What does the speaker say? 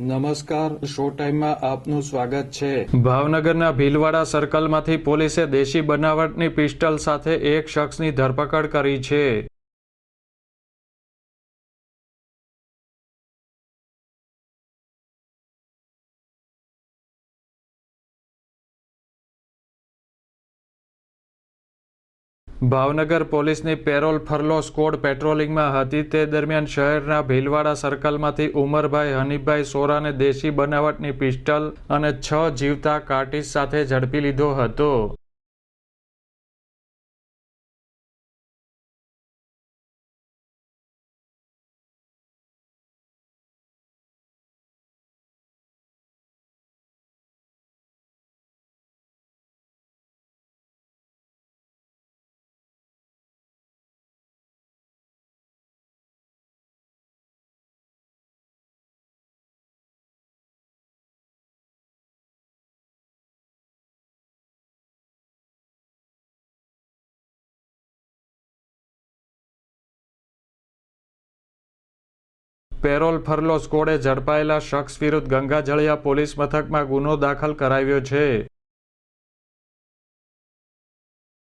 નમસ્કાર શો ટાઈમમાં આપનું સ્વાગત છે. ભાવનગરના ભીલવાડા સર્કલમાંથી પોલીસે દેશી બનાવટની પિસ્ટલ સાથે એક શખ્સની ધરપકડ કરી છે. ભાવનગર પોલીસની પેરોલ ફરલો સ્કોડ પેટ્રોલિંગમાં હતી. તે દરમિયાન શહેરના ભીલવાડા સર્કલમાંથી ઉમરભાઈ, હનીફભાઈ સોરાને દેશી બનાવટની પિસ્ટલ અને છ જીવતા કાર્ટીસ સાથે ઝડપી લીધો હતો. પેરોલ ફરલો સ્કોડે ઝડપાયેલા શખ્સ વિરુદ્ધ ગંગાજળિયા પોલીસ મથકમાં ગુનો દાખલ કરાવ્યો છે.